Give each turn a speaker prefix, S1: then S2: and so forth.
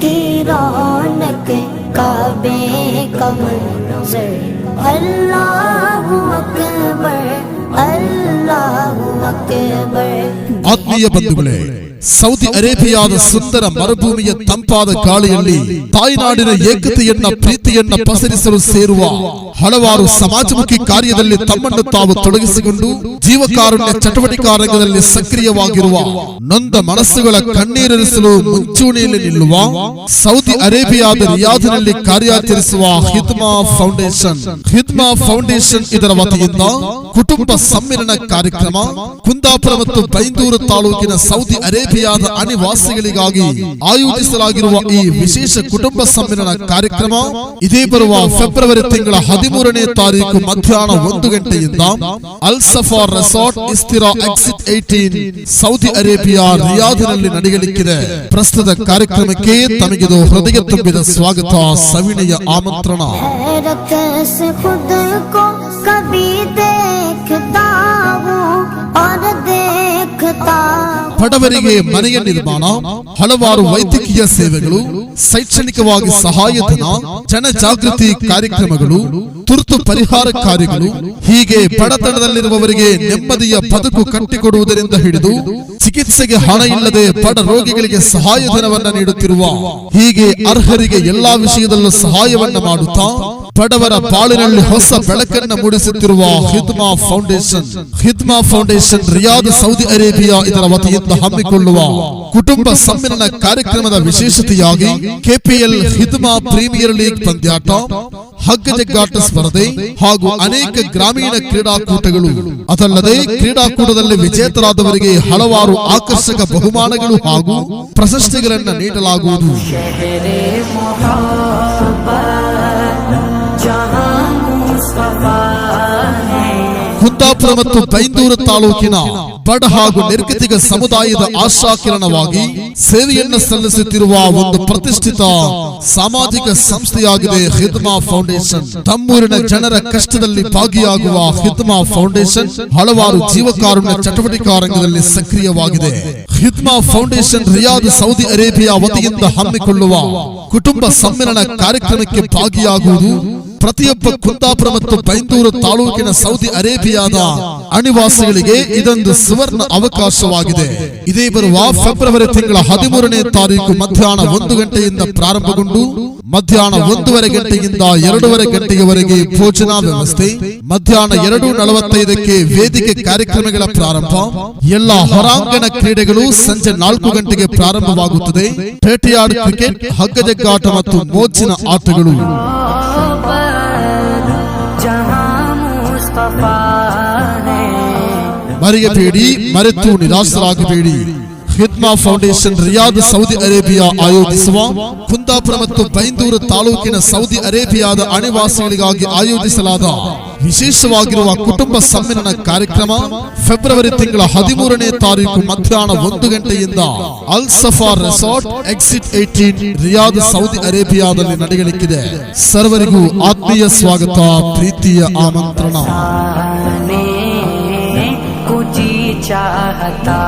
S1: کی رونق کعبے کا منظر اللہ
S2: ಆತ್ಮೀಯ ಬಂಧುಗಳೇ ಸೌದಿ ಅರೇಬಿಯಾದ ಸುಂದರ ಮರುಭೂಮಿಯ ತಂಪಾದ ಗಾಳಿಯಲ್ಲಿ ತಾಯ್ನಾಡಿನ ಏಕತೆಯನ್ನ ಪ್ರೀತಿಯನ್ನ ಪಸರಿಸಲು ಸೇರುವ ಹಲವಾರು ಸಮಾಜಮುಖಿ ಕಾರ್ಯದಲ್ಲಿ ತಮ್ಮನ್ನು ತಾವು ತೊಡಗಿಸಿಕೊಂಡು ಜೀವಕಾರುಣ್ಯ ಚಟುವಟಿಕಾ ರಂಗದಲ್ಲಿ ಸಕ್ರಿಯವಾಗಿರುವ ನೊಂದ ಮನಸ್ಸುಗಳ ಕಣ್ಣೀರಿರಿಸಲು ಮುಂಚೂಣಿಯಲ್ಲಿ ನಿಲ್ಲುವ ಸೌದಿ ಅರೇಬಿಯಾದ ರಿಯಾದಿನಲ್ಲಿ ಕಾರ್ಯಾಚರಿಸುವ ಹಿದ್ಮಾ ಫೌಂಡೇಶನ್ ಹಿಟ್ಮಾ ಫೌಂಡೇಶನ್ ಇದರ ವತಿಯಿಂದ ಕುಟುಂಬ ಸಮ್ಮೇಳನ ಕಾರ್ಯಕ್ರಮ ಕುಂದಾಪುರ ಮತ್ತು ಬೈಂದೂರು ತಾಲೂಕಿನ ಸೌದಿ ಅರೇಬಿಯಾದ ಅನಿವಾಸಿಗಳಿಗಾಗಿ ಆಯೋಜಿಸಲಾಗಿರುವ ಈ ವಿಶೇಷ ಕುಟುಂಬ ಸಮ್ಮೇಳನ ಕಾರ್ಯಕ್ರಮ ಇದೇ ಬರುವ ಫೆಬ್ರವರಿ ತಿಂಗಳ ಹದಿಮೂರನೇ ತಾರೀಕು ಮಧ್ಯಾಹ್ನ ಒಂದು ಗಂಟೆಯಿಂದ ಅಲ್ ಸಫಾರ್ ರೆಸಾರ್ಟ್ ಇಸ್ತಿರಾ ಎಕ್ಸಿಟ್ ಏಟೀನ್ ಸೌದಿ ಅರೇಬಿಯಾ ರಿಯಾದಿನಲ್ಲಿ ನಡೆಯಲಿಕ್ಕಿದೆ. ಪ್ರಸ್ತುತ ಕಾರ್ಯಕ್ರಮಕ್ಕೆ ತಮಗಿದು ಹೃದಯ ತುಂಬಿದ ಸ್ವಾಗತ ಸವಿನಯ ಆಮಂತ್ರಣ.
S1: खुद को कभी देखता हूँ और देखता
S2: ಬಡವರಿಗೆ ಮನೆಯ ನಿರ್ಮಾಣ ಹಲವಾರು ವೈದ್ಯಕೀಯ ಸೇವೆಗಳು ಶೈಕ್ಷಣಿಕವಾಗಿ ಸಹಾಯಧನ ಜನಜಾಗೃತಿ ಕಾರ್ಯಕ್ರಮಗಳು ತುರ್ತು ಪರಿಹಾರ ಕಾರ್ಯಗಳು ಹೀಗೆ ಬಡತನದಲ್ಲಿರುವವರಿಗೆ ನೆಮ್ಮದಿಯ ಬದುಕು ಕಟ್ಟಿಕೊಡುವುದರಿಂದ ಹಿಡಿದು ಚಿಕಿತ್ಸೆಗೆ ಹಣ ಇಲ್ಲದೆ ಬಡ ರೋಗಿಗಳಿಗೆ ಸಹಾಯಧನವನ್ನ ನೀಡುತ್ತಿರುವ ಹೀಗೆ ಅರ್ಹರಿಗೆ ಎಲ್ಲಾ ವಿಷಯದಲ್ಲೂ ಸಹಾಯವನ್ನ ಮಾಡುತ್ತಾ ಬಡವರ ಬಾಳಿನಲ್ಲಿ ಹೊಸ ಬೆಳಕನ್ನು ಮೂಡಿಸುತ್ತಿರುವ Hidma foundation. Hidma foundation Riyadh Saudi Arabia ಇದರ ವತಿಯಿಂದ ಹಮ್ಮಿಕೊಳ್ಳುವ ಕುಟುಂಬ ಸಮ್ಮೇಳನ ಕಾರ್ಯಕ್ರಮದ ವಿಶೇಷತೆಯಾಗಿ ಕೆಪಿಎಲ್ ಹಿದ್ಮಾ ಪ್ರೀಮಿಯರ್ ಲೀಗ್ ಪಂದ್ಯಾಟ ಹಗ್ಗ ಜಗ್ಗಾಟ ಸ್ಪರ್ಧೆ ಹಾಗೂ ಅನೇಕ ಗ್ರಾಮೀಣ ಕ್ರೀಡಾಕೂಟಗಳು. ಅದಲ್ಲದೆ ಕ್ರೀಡಾಕೂಟದಲ್ಲಿ ವಿಜೇತರಾದವರಿಗೆ ಹಲವಾರು ಆಕರ್ಷಕ ಬಹುಮಾನಗಳು ಹಾಗೂ ಪ್ರಶಸ್ತಿಗಳನ್ನು ನೀಡಲಾಗುವುದು. ಕುಂದಾಪುರ ಮತ್ತು ಬೈಂದೂರು ತಾಲೂಕಿನ ಬಡ ಹಾಗೂ ನಿರ್ಗತಿಕ ಸಮುದಾಯದ ಆಶಾಕಿರಣವಾಗಿ ಸೇವೆಯನ್ನು ಸಲ್ಲಿಸುತ್ತಿರುವ ಒಂದು ಪ್ರತಿಷ್ಠಿತ ಸಾಮಾಜಿಕ ಸಂಸ್ಥೆಯಾಗಿದೆ ಹಿದ್ಮಾ ಫೌಂಡೇಶನ್. ತಮ್ಮೂರಿನ ಜನರ ಕಷ್ಟದಲ್ಲಿ ಭಾಗಿಯಾಗುವ ಹಿದ್ಮಾ ಫೌಂಡೇಶನ್ ಹಲವಾರು ಜೀವಕಾರುಣ್ಯ ಚಟುವಟಿಕಾ ರಂಗದಲ್ಲಿ ಸಕ್ರಿಯವಾಗಿದೆ. Hidma foundation Riyadh Saudi Arabia ವತಿಯಿಂದ ಹಮ್ಮಿಕೊಳ್ಳುವ ಕುಟುಂಬ ಸಮ್ಮೇಳನ ಕಾರ್ಯಕ್ರಮಕ್ಕೆ ಭಾಗಿಯಾಗುವುದು ಪ್ರತಿಯೊಬ್ಬ ಕುಂದಾಪುರ ಮತ್ತು ಬೈಂದೂರು ತಾಲೂಕಿನ ಸೌದಿ ಅರೇಬಿಯಾದ ಅನಿವಾಸಿಗಳಿಗೆ ಇದೊಂದು ಸುವರ್ಣ ಅವಕಾಶವಾಗಿದೆ. ಇದೇ ಬರುವ ಫೆಬ್ರವರಿ ತಿಂಗಳ ಹದಿಮೂರನೇ ತಾರೀಕು ಮಧ್ಯಾಹ್ನ ಒಂದು ಗಂಟೆಯಿಂದ ಪ್ರಾರಂಭಗೊಂಡು, ಮಧ್ಯಾಹ್ನ ಒಂದೂವರೆ ಗಂಟೆಯಿಂದ ಎರಡೂವರೆ ಗಂಟೆಯವರೆಗೆ ಭೋಜನಾ ವ್ಯವಸ್ಥೆ, ಮಧ್ಯಾಹ್ನ ಎರಡು ನಲವತ್ತೈದಕ್ಕೆ ವೇದಿಕೆ ಕಾರ್ಯಕ್ರಮಗಳ ಪ್ರಾರಂಭ, ಎಲ್ಲ ಹೊರಾಂಗಣ ಕ್ರೀಡೆಗಳು ಸಂಜೆ ನಾಲ್ಕು ಗಂಟೆಗೆ ಪ್ರಾರಂಭವಾಗುತ್ತದೆ. ಬೇಟೆಯಾಡು ಕ್ರಿಕೆಟ್, ಹಗ್ಗಜಗ್ಗಾಟ ಮತ್ತು ಮೋಜಿನ ಆಟಗಳು.
S3: മറിയ പേടി
S2: മരത്തു നിരാശരാഗ് പേടി Hidma foundation Riyadh Saudi Arabia ಆಯೋಜಿಸುವ ಕುಂದಾಪುರ ಮತ್ತು ಬೈಂದೂರು ತಾಲೂಕಿನ ಸೌದಿ ಅರೇಬಿಯಾದ ಅನಿವಾಸಿಗಳಿಗಾಗಿ ಆಯೋಜಿಸಲಾದ ವಿಶೇಷವಾಗಿರುವ ಕುಟುಂಬ ಸಮ್ಮೇಳನ ಕಾರ್ಯಕ್ರಮ ಫೆಬ್ರವರಿ ತಿಂಗಳ ಹದಿಮೂರನೇ ತಾರೀಕು ಮಧ್ಯಾಹ್ನ ಒಂದು ಗಂಟೆಯಿಂದ Al Safa resort exit eighteen Riyadh Saudi ಅರೇಬಿಯಾದಲ್ಲಿ ನಡೆಯಲಿಕ್ಕಿದೆ ಸರ್ವರಿಗೂ ಆತ್ಮೀಯ ಸ್ವಾಗತ ಪ್ರೀತಿಯ ಆಮಂತ್ರಣ
S3: ಕುಜಿ ಚಾಹತಾ